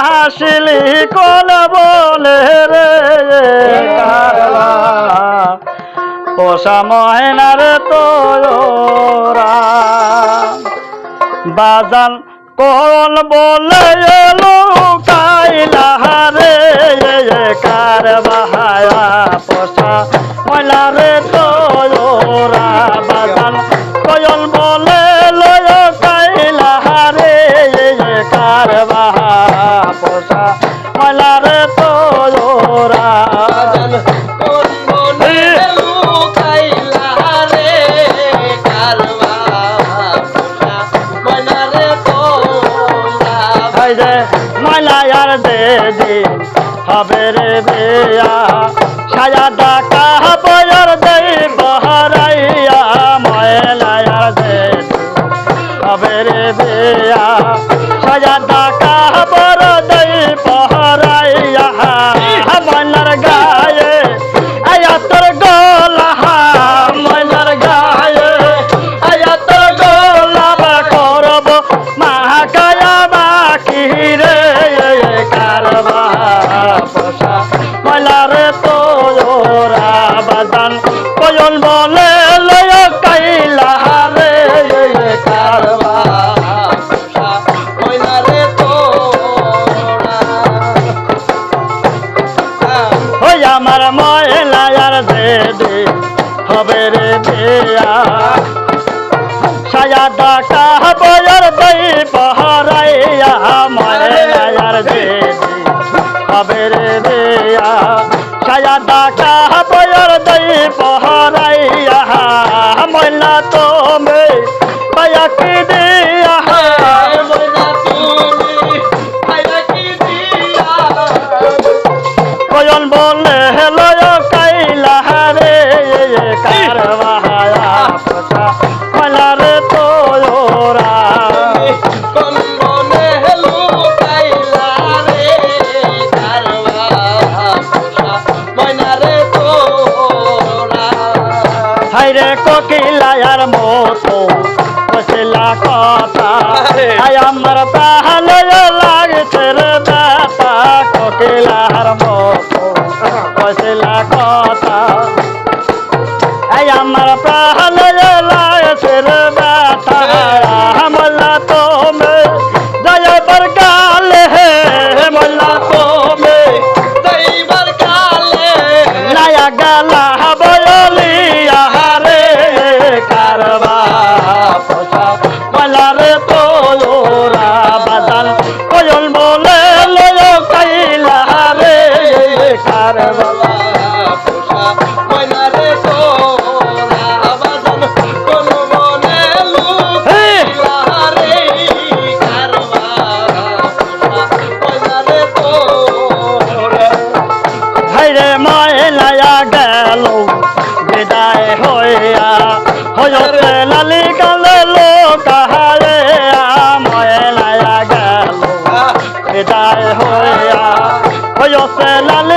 হাসিলি কোন বলে রে? পোষা ময়নার তোরা বাজান কোন বলে এলো কাইলা রে কার বাহায়া পোষা ময়লা রে তোরা ময়লায়ার দে দি হবে রে বেয়া। ছায়া ডাকা বয়ার দে বলে লয় কাইলা রে কারবা আমার ময়লায়ার দে দে হবে রে দেয়া ছায়া ডাকা বয়র দই পহরাইয়া ময়লায়ার দে দে হবে রে দেয়া হাইরে কোকিলায়ার মতো কসলা কথা। আয় আমার তাহলে লাগছে রে দাতা কোকিলার মতো কসলা কথা। আয় আমার তাহলে লাগছে রে দাতা আমলা তোমে জয় বরকালে হে মোল্লা তোমে। নায়া গালা आया ओ यो से लाल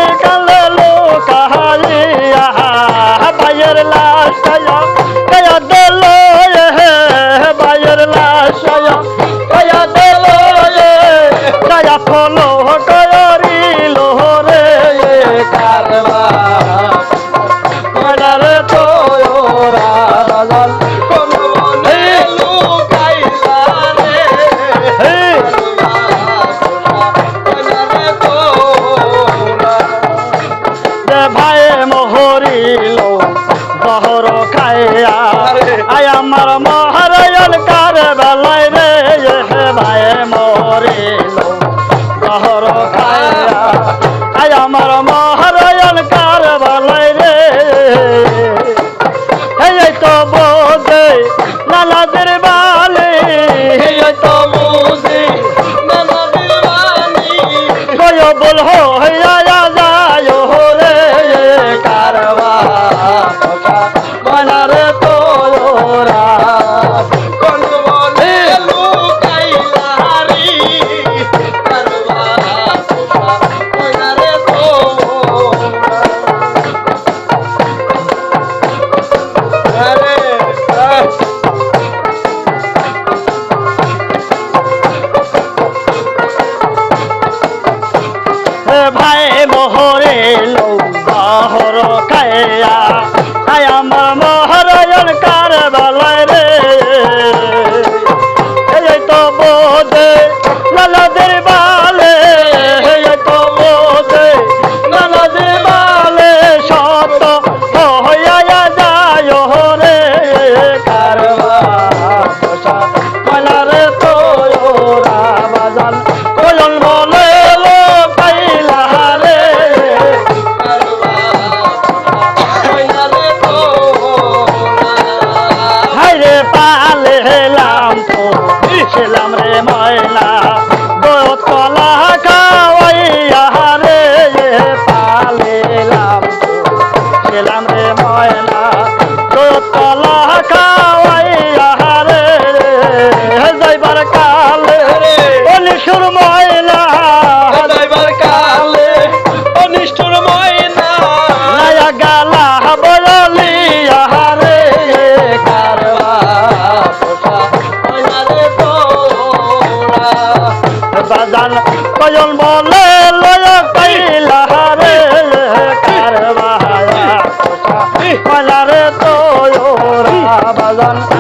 তো বাজান